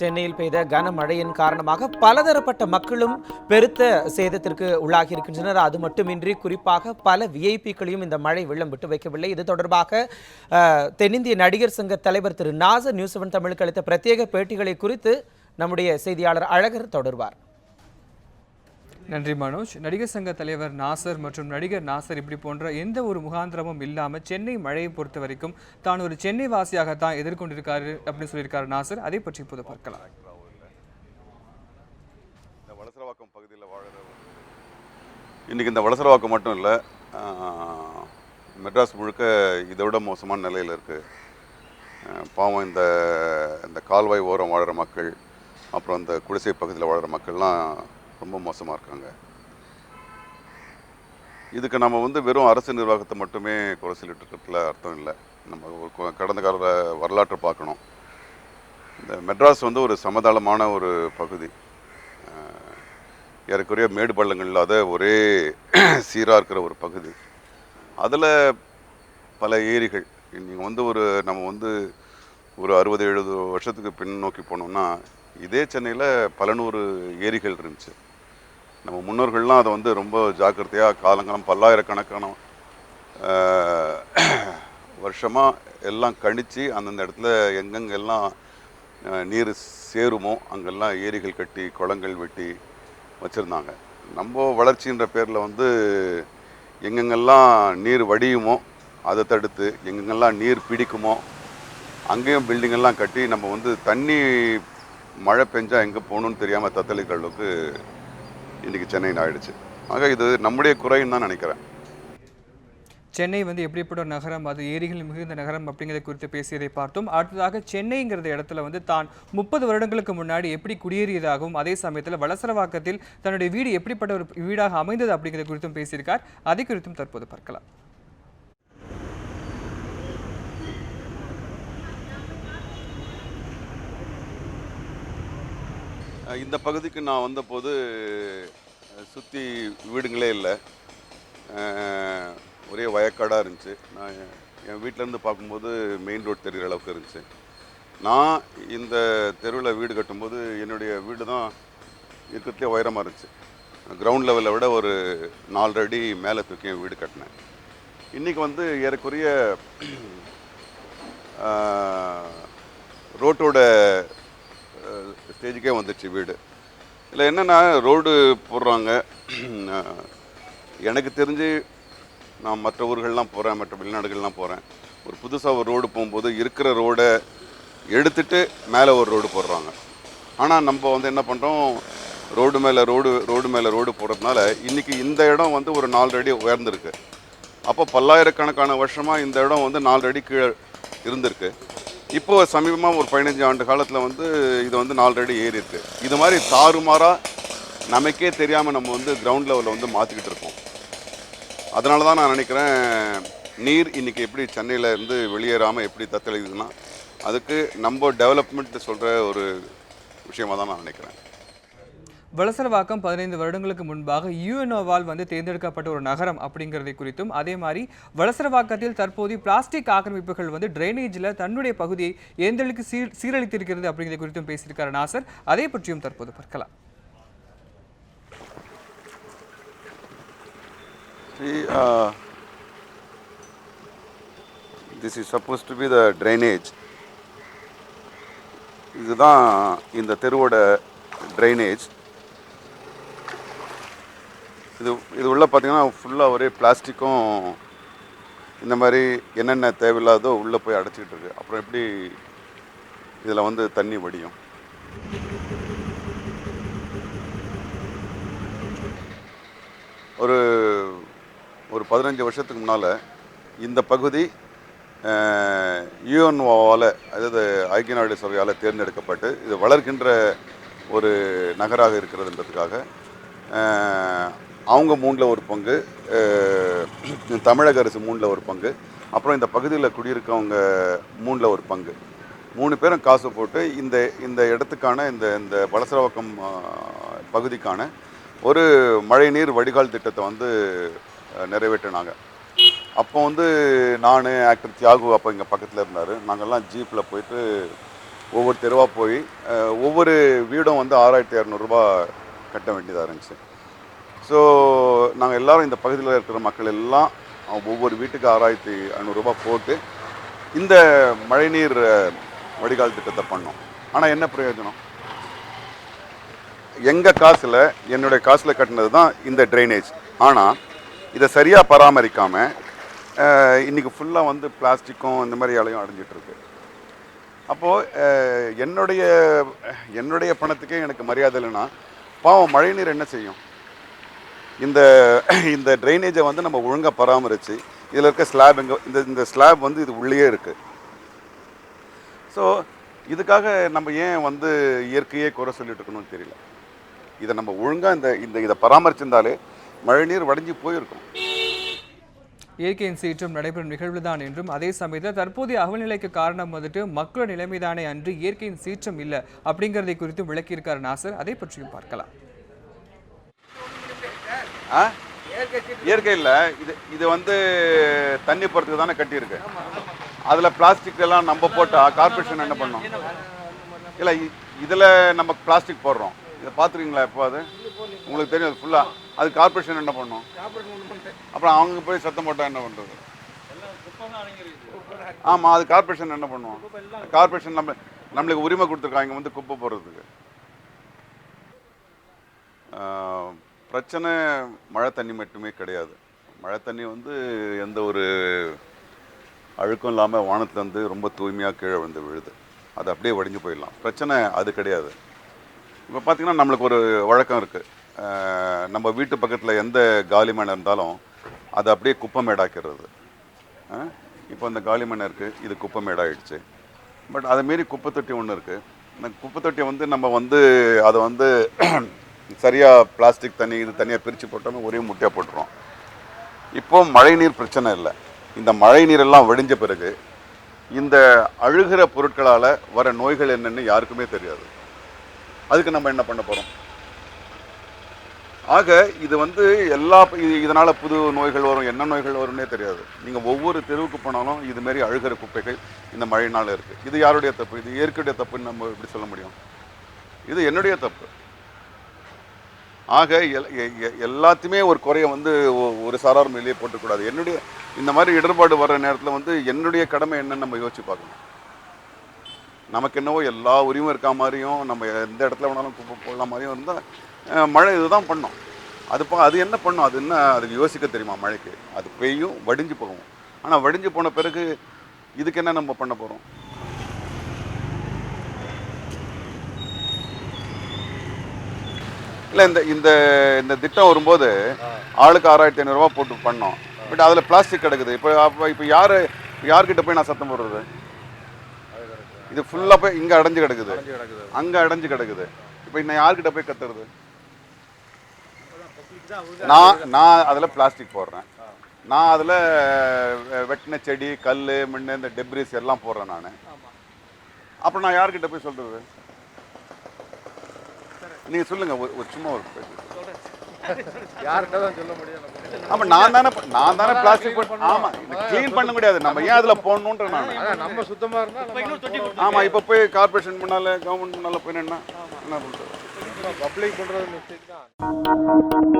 சென்னையில் பெய்த கனமழையின் காரணமாக பலதரப்பட்ட மக்களும் பெருத்த சேதத்திற்கு உள்ளாகி இருக்கின்றனர் அது மட்டுமின்றி குறிப்பாக பல விஐபிக்களையும் இந்த மழை வெள்ளம் விட்டு வைக்கவில்லை. இது தொடர்பாக தென்னிந்திய நடிகர் சங்க தலைவர் திரு நாசர் நியூஸ் செவன் தமிழுக்கு அளித்த பிரத்யேக பேட்டிகளை குறித்து நம்முடைய செய்தியாளர் அழகர் தொடர்வார். நன்றி மனோஜ். நடிகர் சங்க தலைவர் நாசர் மற்றும் நடிகர் நாசர் இப்படி போன்ற எந்த ஒரு முகாந்திரமும் இல்லாமல் சென்னை மழையை பொறுத்த வரைக்கும் தான் ஒரு சென்னை வாசியாகத்தான் எதிர்கொண்டிருக்காரு அப்படின்னு சொல்லியிருக்காரு நாசர். அதை பற்றி இப்போது பார்க்கலாம். இந்த வளசரவாக்கம் பகுதியில் வாழுற இன்றைக்கி இந்த வளசரவாக்கம் மட்டும் இல்லை மெட்ராஸ் முழுக்க இதை விட மோசமான நிலையில் இருக்குது பாவம் இந்த இந்த கால்வாய் ஓரம் வாழ்கிற மக்கள் அப்புறம் இந்த குடிசை பகுதியில் வாழ்கிற மக்கள்லாம் ரொம்ப மோசமாக இருக்காங்க. இதுக்கு நம்ம வந்து வெறும் அரசு நிர்வாகத்தை மட்டுமே குறை சொல்லிட்டு இருக்கிறதுல அர்த்தம் இல்லை. நம்ம கடந்த கால வரலாற்றை பார்க்கணும். இந்த மெட்ராஸ் வந்து ஒரு சமதளமான ஒரு பகுதி. ஏறக்குறைய மேடு பள்ளங்கள் இல்லாத ஒரே சீராக இருக்கிற ஒரு பகுதி. அதில் பல ஏரிகள். நீங்கள் வந்து ஒரு நம்ம வந்து ஒரு அறுபது எழுபது வருஷத்துக்கு பின் நோக்கி போனோம்னா இதே சென்னையில் பல நூறு ஏரிகள் இருந்துச்சு. நம்ம முன்னோர்கள்லாம் அதை வந்து ரொம்ப ஜாக்கிரதையாக காலங்காலம் பல்லாயிரக்கணக்கான வருஷமாக எல்லாம் கணிச்சு அந்தந்த இடத்துல எங்கெங்கெல்லாம் நீர் சேருமோ அங்கெல்லாம் ஏரிகள் கட்டி குளங்கள் வெட்டி வச்சுருந்தாங்க. நம்ம வளர்ச்சின்ற பேரில் வந்து எங்கெங்கெல்லாம் நீர் வடியுமோ அதை தடுத்து எங்கெங்கெல்லாம் நீர் பிடிக்குமோ அங்கேயும் பில்டிங்கெல்லாம் கட்டி நம்ம வந்து தண்ணி மழை பெஞ்சால் எங்கே போகணுன்னு தெரியாமல் தத்தளிக்கிற அளவுக்கு இன்றைக்கி சென்னை ஆயிடுச்சு. ஆக இது நம்முடைய குறைன்னு தான் நினைக்கிறேன். சென்னை வந்து எப்படிப்பட்ட ஒரு நகரம் அது ஏரிகள் மிகுந்த நகரம் அப்படிங்கிறத குறித்து பேசியதை பார்த்தோம். அடுத்ததாக சென்னைங்கிறத இடத்துல வந்து தான் முப்பது வருடங்களுக்கு முன்னாடி எப்படி குடியேறியதாகவும் அதே சமயத்தில் வளசரவாக்கத்தில் தன்னுடைய வீடு எப்படிப்பட்ட ஒரு வீடாக அமைந்தது அப்படிங்கிறத குறித்தும் பேசியிருக்கார். அதை குறித்தும் தற்போது பார்க்கலாம். இந்த பகுதிக்கு நான் வந்தபோது சுற்றி வீடுங்களே இல்லை. ஒரே வயக்காடாக இருந்துச்சு. நான் என்- வீட்டிலேருந்து பார்க்கும்போது மெயின் ரோடு தெரிகிற அளவுக்கு இருந்துச்சு. நான் இந்த தெருவில் வீடு கட்டும்போது என்னுடைய வீடு தான் இருக்கிறதுலே உயரமாக இருந்துச்சு. கிரவுண்ட் லெவலை விட ஒரு நாலரை அடி மேலே தூக்கி என் வீடு கட்டினேன். இன்றைக்கி வந்து ஏறக்குறைய ரோட்டோட ஸ்டேஜுக்கே வந்துடுச்சு வீடு. இல்லை என்னென்னா ரோடு போடுறாங்க. எனக்கு தெரிஞ்சு நான் மற்ற ஊர்கள்லாம் போகிறேன் மற்ற வெளிநாடுகள்லாம் போகிறேன் ஒரு புதுசாக ஒரு ரோடு போகும்போது இருக்கிற ரோடை எடுத்துட்டு மேலே ஒரு ரோடு போடுறாங்க. ஆனால் நம்ம வந்து என்ன பண்ணுறோம் ரோடு மேலே ரோடு ரோடு மேலே ரோடு போடுறதுனால இன்றைக்கி இந்த இடம் வந்து ஒரு நாலு அடி உயர்ந்திருக்கு. அப்போ பல்லாயிரக்கணக்கான வருஷமாக இந்த இடம் வந்து நாலு அடி கீழே இருந்திருக்கு. இப்போ சமீபமாக ஒரு பதினஞ்சு ஆண்டு காலத்தில் வந்து இது வந்து நாலரடி அடி ஏறி இது மாதிரி தாறுமாறாக நமக்கே தெரியாமல் நம்ம வந்து கிரவுண்ட் லெவலில் வந்து மாற்றிக்கிட்டு இருக்கோம். அதனால தான் நான் நினைக்கிறேன் நீர் இன்னைக்கு எப்படி சென்னையில் இருந்து வெளியேறாமல் எப்படி தத்தளிக்குதுன்னா அதுக்கு நம்ம டெவலப்மெண்ட் சொல்கிற ஒரு விஷயமாக தான் நான் நினைக்கிறேன். வளசரவாக்கம் பதினைந்து வருடங்களுக்கு முன்பாக யுஎன்ஓவால் வந்து தேர்ந்தெடுக்கப்பட்ட ஒரு நகரம் அப்படிங்கிறதை குறித்தும் அதே மாதிரி வளசரவாக்கத்தில் தற்போது பிளாஸ்டிக் ஆக்கிரமிப்புகள் வந்து டிரைனேஜில் தன்னுடைய பகுதியை எந்தளவுக்கு சீர் சீரழித்திருக்கிறது அப்படிங்கிறத குறித்தும் பேசியிருக்காரு நாசர். அதை பற்றியும் தற்போது பார்க்கலாம். See, uh, this is supposed to be the drainage. இதுதான் இந்த தெருவோட ட்ரைனேஜ் இது இது உள்ளே பார்த்தீங்கன்னா ஃபுல்லாக ஒரே பிளாஸ்டிக்கும் இந்த மாதிரி என்னென்ன தேவையில்லாதோ உள்ளே போய் அடைச்சிக்கிட்டு இருக்கு. அப்புறம் எப்படி இதில் வந்து தண்ணி வடியும்? ஒரு ஒரு பதினஞ்சு வருஷத்துக்கு முன்னால் இந்த பகுதி யூஎன்ஓவால் அதாவது ஐக்கிய நாடு சபையால் தேர்ந்தெடுக்கப்பட்டு இது வளர்கின்ற ஒரு நகராக இருக்கிறதுன்றதுக்காக அவங்க மூணில் ஒரு பங்கு தமிழக அரசு மூணில் ஒரு பங்கு அப்புறம் இந்த பகுதியில் குடியிருக்கவங்க மூணில் ஒரு பங்கு. மூணு பேரும் காசு போட்டு இந்த இந்த இடத்துக்கான இந்த இந்த வலசரவாக்கம் பகுதிக்கான ஒரு மழைநீர் வடிகால் திட்டத்தை வந்து நிறைவேற்றினாங்க. அப்போ வந்து நான் ஆக்டர் தியாகு அப்போ இங்கே பக்கத்தில் இருந்தார். நாங்கள்லாம் ஜீப்பில் போயிட்டு ஒவ்வொரு தெருவாக போய் ஒவ்வொரு வீடும் வந்து ஆறாயிரத்தி இரநூறுபா கட்ட வேண்டியதாக இருந்துச்சு. ஸோ நாங்கள் எல்லாரும் இந்த பகுதியில் இருக்கிற மக்கள் எல்லாம் ஒவ்வொரு வீட்டுக்கு ஆறாயிரத்தி ஐநூறுரூபா போட்டு இந்த மழைநீர் வடிகால் திட்டத்தை பண்ணோம். ஆனால் என்ன பிரயோஜனம்? எங்கள் காசில் என்னுடைய காசில் கட்டினது தான் இந்த ட்ரைனேஜ் ஆனால் இதை சரியாக பராமரிக்காமல் இன்றைக்கி ஃபுல்லாக வந்து பிளாஸ்டிக்கும் இந்த மாதிரி இலையும் அடைஞ்சிட்ருக்கு. அப்போது என்னுடைய என்னுடைய பணத்துக்கே எனக்கு மரியாதை இல்லைன்னா பாவம் மழைநீர் என்ன செய்யும்? இந்த இந்த ட்ரைனேஜை வந்து நம்ம ஒழுங்காக பராமரித்து இதில் இருக்க ஸ்லாப் எங்கே இந்த இந்த ஸ்லாப் வந்து இது உள்ளேயே இருக்குது ஸோ இதுக்காக நம்ம ஏன் வந்து இயற்கையே குறை சொல்லிட்டு இருக்கணும்னு தெரியல. இதை நம்ம ஒழுங்காக இந்த இந்த இதை பராமரிச்சிருந்தாலே மழைநீர் வடைஞ்சி போயிருக்கும். இயற்கையின் சீற்றம் நடைபெறும் நிகழ்வுதான் என்றும் அதே சமயத்தில் தற்போதைய அகநிலைக்கு காரணம் வந்துட்டு மக்களோட நிலைமைதானே அன்று இயற்கையின் சீற்றம் இல்லை அப்படிங்கிறதை குறித்து விளக்கியிருக்கார் நாசர். அதை பற்றியும் பார்க்கலாம். ஆ? இயற்கை இல்லை. இது இது வந்து தண்ணி போகிறதுக்கு தானே கட்டியிருக்கு. அதில் பிளாஸ்டிக் எல்லாம் நம்ம போட்டால் கார்பரேஷன் என்ன பண்ணோம்? இல்லை இதில் நம்ம பிளாஸ்டிக் போடுறோம். இதை பார்த்துருக்கீங்களா எப்போ அது? உங்களுக்கு தெரியும் அது ஃபுல்லாக அது கார்பரேஷன் என்ன பண்ணும்? அப்புறம் அவங்க போய் சத்தம் போட்டால் என்ன பண்ணுறது ஆமாம் அது கார்பரேஷன் என்ன பண்ணுவோம் கார்பரேஷன் நம்ம நம்மளுக்கு உரிமை கொடுத்துருக்காங்க வந்து குப்பை போடுறதுக்கு. பிரச்சனை மழை தண்ணி மட்டுமே கிடையாது. மழை தண்ணி வந்து எந்த ஒரு அழுக்கும் இல்லாமல் வானத்துலேருந்து ரொம்ப தூய்மையாக கீழே வந்து விழுது. அது அப்படியே வடிஞ்சு போயிடலாம். பிரச்சனை அது கிடையாது. இப்போ பார்த்திங்கன்னா நம்மளுக்கு ஒரு வழக்கம் இருக்குது நம்ம வீட்டு பக்கத்தில் எந்த காலி மனை இருந்தாலும் அதை அப்படியே குப்பை மேடாக்கிறது. இப்போ இந்த காலி மண் இருக்குது இது குப்பை மேடாயிடுச்சு. பட் அதை மாரி குப்பை தொட்டி ஒன்று இருக்குது இந்த குப்பை தொட்டியை வந்து நம்ம வந்து அதை வந்து சரியாக பிளாஸ்டிக் தண்ணி இது தனியாக பிரித்து போட்டோம்னா ஒரே முட்டையாக போட்டுரும் இப்போ மழைநீர் பிரச்சனை இல்லை. இந்த மழை நீரெல்லாம் வடிஞ்ச பிறகு இந்த அழுகிற பொருட்களால் வர நோய்கள் என்னென்னு யாருக்குமே தெரியாது. அதுக்கு நம்ம என்ன பண்ண போகிறோம் ஆக இது வந்து எல்லா இதனால் புது நோய்கள் வரும் என்ன நோய்கள் வரும்னே தெரியாது. நீங்கள் ஒவ்வொரு தெருவுக்கு போனாலும் இது அழுகிற குப்பைகள் இந்த மழையினால் இருக்குது இது யாருடைய தப்பு? இது இயற்கையுடைய தப்புன்னு நம்ம எப்படி சொல்ல முடியும்? இது என்னுடைய தப்பு. ஆக எ- எ- எல்லாத்தையுமே ஒரு குறைய வந்து ஒரு சாரார் மேலேயே போட்டுக்கூடாது. என்னுடைய இந்த மாதிரி இடர்பாடு வர்ற நேரத்தில் வந்து என்னுடைய கடமை என்னன்னு நம்ம யோசிச்சு பார்க்கணும். நமக்கு என்னவோ எல்லா உரிமையும் இருக்கா மாதிரியும் நம்ம எந்த இடத்துல வேணாலும் குப்பை போடலாம் மாதிரியும் இருந்தால் மழை இதுதான் பண்ணும். அது பா அது என்ன பண்ணும்? அது என்ன அதுக்கு யோசிக்க தெரியுமா மழைக்கு? அது பெய்யும் வடிஞ்சு போகும். ஆனால் வடிஞ்சு போன பிறகு இதுக்கு என்ன நம்ம பண்ண போகிறோம் இல்லை இந்த இந்த இந்த திட்டம் வரும்போது ஆளுக்கு ஆறாயிரத்தி ஐநூறுரூவா போட்டு பண்ணோம். பட் அதில் பிளாஸ்டிக் கிடக்குது. இப்போ அப்போ இப்போ யார் யார்கிட்ட போய் நான் சத்தம் போடுறது? இது ஃபுல்லாக போய் இங்கே அடைஞ்சு கிடக்குது. அங்கே அடைஞ்சு கிடக்குது. இப்போ இன்னும் யார்கிட்ட போய் கத்துறது? நான் நான் அதில் பிளாஸ்டிக் போடுறேன். நான் அதில் வெட்டின செடி கல் மண் இந்த டெப்ரிஸ் எல்லாம் போடுறேன் நான். அப்புறம் நான் யார்கிட்ட போய் சொல்கிறது நீங்கள் சொல்லுங்கள் ஒரு ஒரு சும்மா ஒரு யார்கிட்ட தான் சொல்ல முடியும்? ஆமா நான் தானே நான் தானே பிளாஸ்டிக் போட்டு ஆமா க்ளீன் பண்ண முடியாது. நம்ம ஏன் அதுல போடணுன்ற நான். நம்ம சுத்தமா இருந்தா நம்ம ஆமா இப்போ போய் கார்பரேஷன் முன்னால கவர்மெண்ட் முன்னால போய் என்ன பப்ளிக் மிஸ்டேக் தான்.